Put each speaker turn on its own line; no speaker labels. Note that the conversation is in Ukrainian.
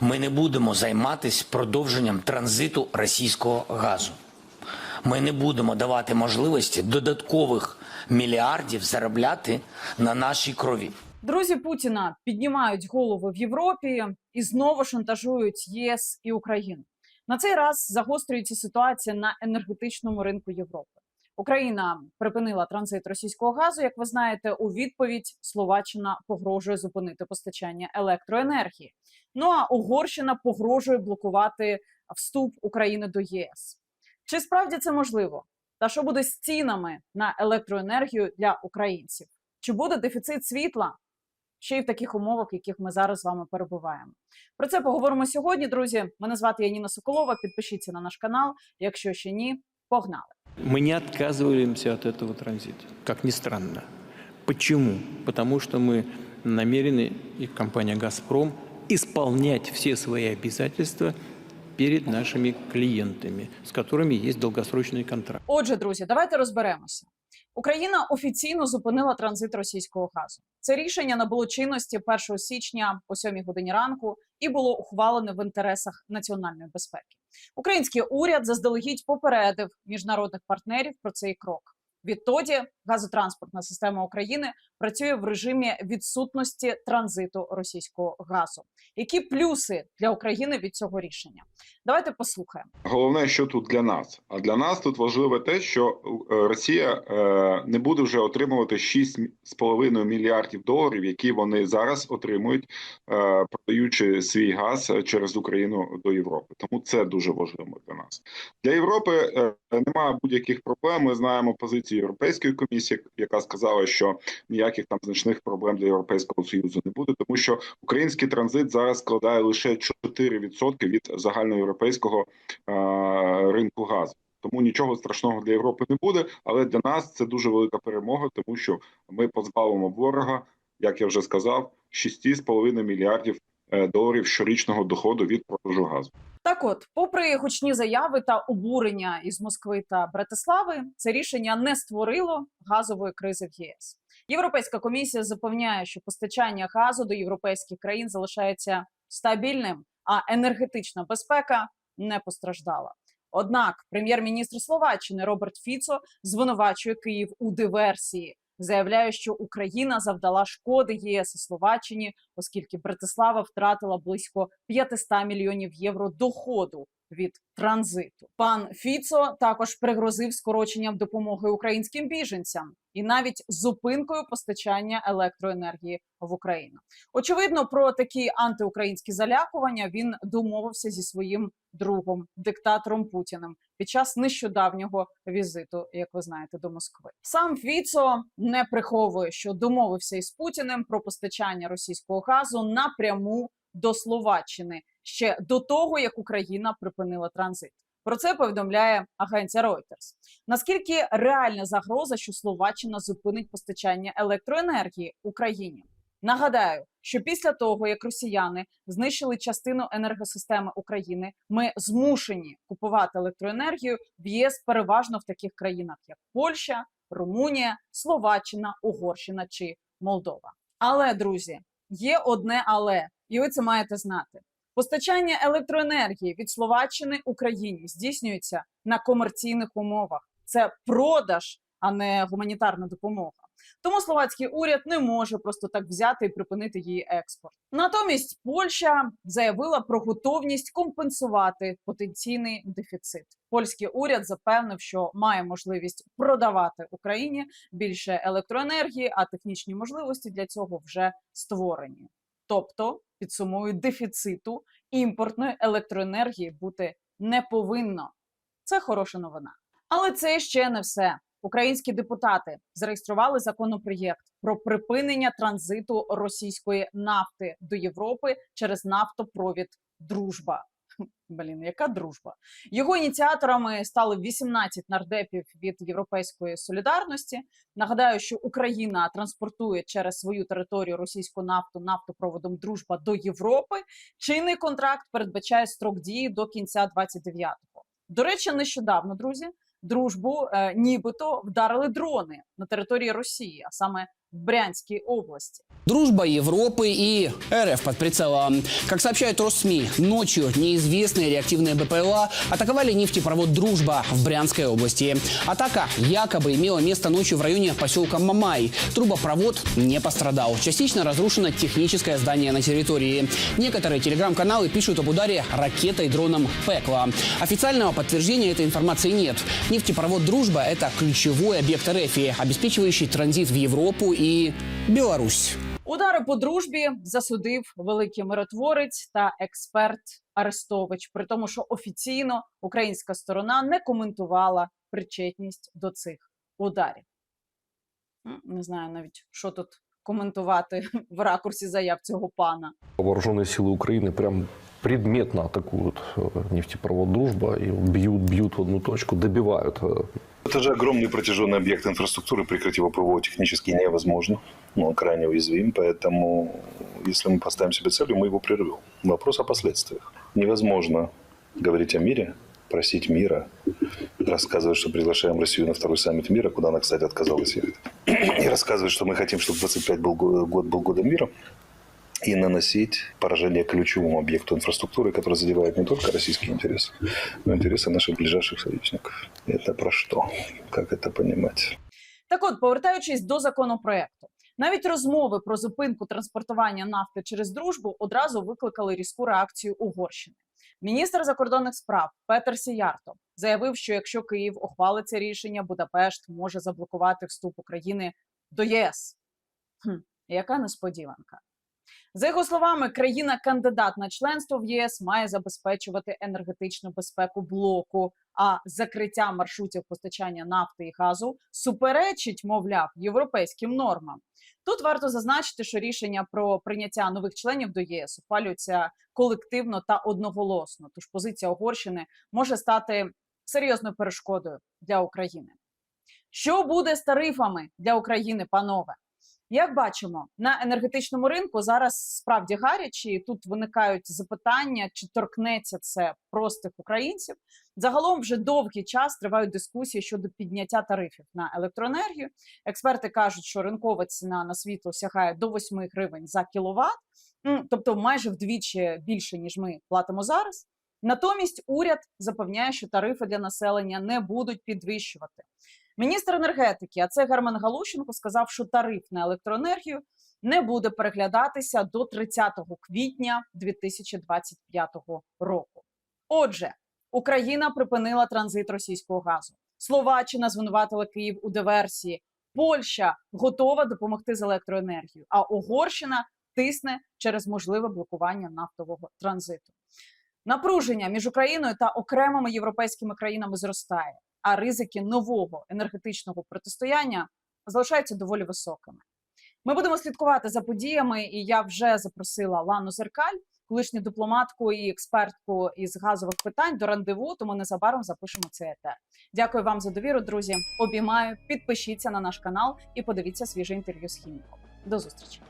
Ми не будемо займатися продовженням транзиту російського газу. Ми не будемо давати можливості додаткових мільярдів заробляти на нашій крові.
Друзі Путіна піднімають голови в Європі і знову шантажують ЄС і Україну. На цей раз загострюється ситуація на енергетичному ринку Європи. Україна припинила транзит російського газу. Як ви знаєте, у відповідь Словаччина погрожує зупинити постачання електроенергії. Ну а Угорщина погрожує блокувати вступ України до ЄС. Чи справді це можливо? Та що буде з цінами на електроенергію для українців? Чи буде дефіцит світла? Ще й в таких умовах, в яких ми зараз з вами перебуваємо. Про це поговоримо сьогодні, друзі. Мене звати Яніна Соколова. Підпишіться на наш канал. Якщо ще ні, погнали.
Мы не отказываемся от этого транзита, как ни странно. Почему? Потому что мы намерены, и компания «Газпром», исполнять все свои обязательства перед нашими клиентами, с которыми есть долгосрочный контракт.
Отже, друзі, давайте розберемося. Україна офіційно зупинила транзит російського газу. Це рішення набуло чинності 1 січня о 7 годині ранку і було ухвалене в інтересах національної безпеки. Український уряд заздалегідь попередив міжнародних партнерів про цей крок. Відтоді газотранспортна система України працює в режимі відсутності транзиту російського газу. Які плюси для України від цього рішення? Давайте послухаємо.
Головне, що тут для нас. А для нас тут важливе те, що е, Росія е, не буде вже отримувати 6,5 мільярдів доларів, які вони зараз отримують, е, продаючи свій газ через Україну до Європи. Тому це дуже важливо для нас. Для Європи немає будь-яких проблем. Ми знаємо позицію Європейської комісії, яка сказала, що ніяких там значних проблем для Європейського союзу не буде, тому що український транзит зараз складає лише 4% від загальноєвропейського е, ринку газу. Тому нічого страшного для Європи не буде. Але для нас це дуже велика перемога, тому що ми позбавимо ворога, як я вже сказав, 6,5 мільярдів доларів щорічного доходу від продажу газу.
Так, от, попри гучні заяви та обурення із Москви та Братислави, це рішення не створило газової кризи в ЄС. Європейська комісія запевняє, що постачання газу до європейських країн залишається стабільним, а енергетична безпека не постраждала. Однак прем'єр-міністр Словаччини Роберт Фіцо звинувачує Київ у диверсії. Заявляє, що Україна завдала шкоди ЄС і Словаччині, оскільки Братислава втратила близько 500 мільйонів євро доходу від транзиту. Пан Фіцо також пригрозив скороченням допомоги українським біженцям і навіть зупинкою постачання електроенергії в Україну. Очевидно, про такі антиукраїнські залякування він домовився зі своїм другом, диктатором Путіним, під час нещодавнього візиту, як ви знаєте, до Москви. Сам Фіцо не приховує, що домовився із Путіним про постачання російського газу напряму до Словаччини ще до того, як Україна припинила транзит. Про це повідомляє агенція Reuters. Наскільки реальна загроза, що Словаччина зупинить постачання електроенергії Україні? Нагадаю, що після того, як росіяни знищили частину енергосистеми України, ми змушені купувати електроенергію в ЄС переважно в таких країнах, як Польща, Румунія, Словаччина, Угорщина чи Молдова. Але друзі, є одне але, і ви це маєте знати. Постачання електроенергії від Словаччини Україні здійснюється на комерційних умовах. Це продаж, а не гуманітарна допомога. Тому словацький уряд не може просто так взяти і припинити її експорт. Натомість Польща заявила про готовність компенсувати потенційний дефіцит. Польський уряд запевнив, що має можливість продавати Україні більше електроенергії, а технічні можливості для цього вже створені. Тобто, підсумую, дефіциту імпортної електроенергії бути не повинно. Це хороша новина. Але це ще не все. Українські депутати зареєстрували законопроєкт про припинення транзиту російської нафти до Європи через нафтопровід Дружба. Блін, яка дружба? Його ініціаторами стали 18 нардепів від Європейської солідарності. Нагадаю, що Україна транспортує через свою територію російську нафту нафтопроводом Дружба до Європи. Чинний контракт передбачає строк дії до кінця 29-го. До речі, нещодавно, друзі, дружбу е, нібито вдарили дрони на території Росії, а саме в Брянській області.
Дружба Европы и РФ под прицелом. Как сообщают Россми, ночью неизвестные реактивные БПЛА атаковали нефтепровод «Дружба» в Брянской области. Атака якобы имела место ночью в районе поселка Мамай. Трубопровод не пострадал. Частично разрушено техническое здание на территории. Некоторые телеграм-каналы пишут об ударе ракетой дроном «Пекла». Официального подтверждения этой информации нет. Нефтепровод «Дружба» – это ключевой объект РФ, обеспечивающий транзит в Европу и Беларусь.
Удари по дружбі засудив великий миротворець та експерт Арестович, при тому, що офіційно українська сторона не коментувала причетність до цих ударів. Не знаю навіть, що тут коментувати в ракурсі заяв цього пана.
Вооруженные силы Украины прям предметно атакуют э, нефтепровод «Дружба» и бьют, бьют в одну точку, добивают. э,
Это же огромный протяженный объект инфраструктуры, прикрыть его ПВО технически невозможно. Ну, он крайне уязвим, поэтому если мы поставим себе целью, мы его прервем. Вопрос о последствиях. Невозможно говорить о мире, просить мира, рассказывать, что приглашаем Россию на второй саммит мира, куда она, кстати, отказалась ехать, и рассказывать, что мы хотим, чтобы 25 был, го- год был годом мира, и наносить поражение ключевому объекту инфраструктуры, который задевает не только российские интересы, но и интересы наших ближайших союзников. Это про что? Как это понимать?
Так от, повертаючись до законопроекту, навіть розмови про зупинку транспортування нафти через дружбу одразу викликали різку реакцію Угорщини. Міністр закордонних справ Петер Сіярто заявив, що якщо Київ ухвалить це рішення, Будапешт може заблокувати вступ України до ЄС. Хм, яка несподіванка. За його словами, країна-кандидат на членство в ЄС має забезпечувати енергетичну безпеку блоку, а закриття маршрутів постачання нафти і газу суперечить, мовляв, європейським нормам. Тут варто зазначити, що рішення про прийняття нових членів до ЄС ухвалюється колективно та одноголосно. Тож позиція Угорщини може стати серйозною перешкодою для України. Що буде з тарифами для України, панове? Як бачимо, на енергетичному ринку зараз справді гаряче, і тут виникають запитання, чи торкнеться це простих українців. Загалом вже довгий час тривають дискусії щодо підняття тарифів на електроенергію. Експерти кажуть, що ринкова ціна на світло сягає до 8 гривень за кіловат, тобто майже вдвічі більше ніж ми платимо зараз. Натомість уряд запевняє, що тарифи для населення не будуть підвищувати. Міністр енергетики, а це Герман Галущенко, сказав, що тариф на електроенергію не буде переглядатися до 30 квітня 2025 року. Отже, Україна припинила транзит російського газу. Словаччина звинуватила Київ у диверсії. Польща готова допомогти з електроенергією, а Угорщина тисне через можливе блокування нафтового транзиту. Напруження між Україною та окремими європейськими країнами зростає, а ризики нового енергетичного протистояння залишаються доволі високими. Ми будемо слідкувати за подіями, і я вже запросила Лану Зеркаль, колишню дипломатку і експертку із газових питань до рандеву. Тому незабаром запишемо цей етер. Дякую вам за довіру, друзі. Обіймаю. Підпишіться на наш канал і подивіться свіже інтерв'ю з хіміком. До зустрічі.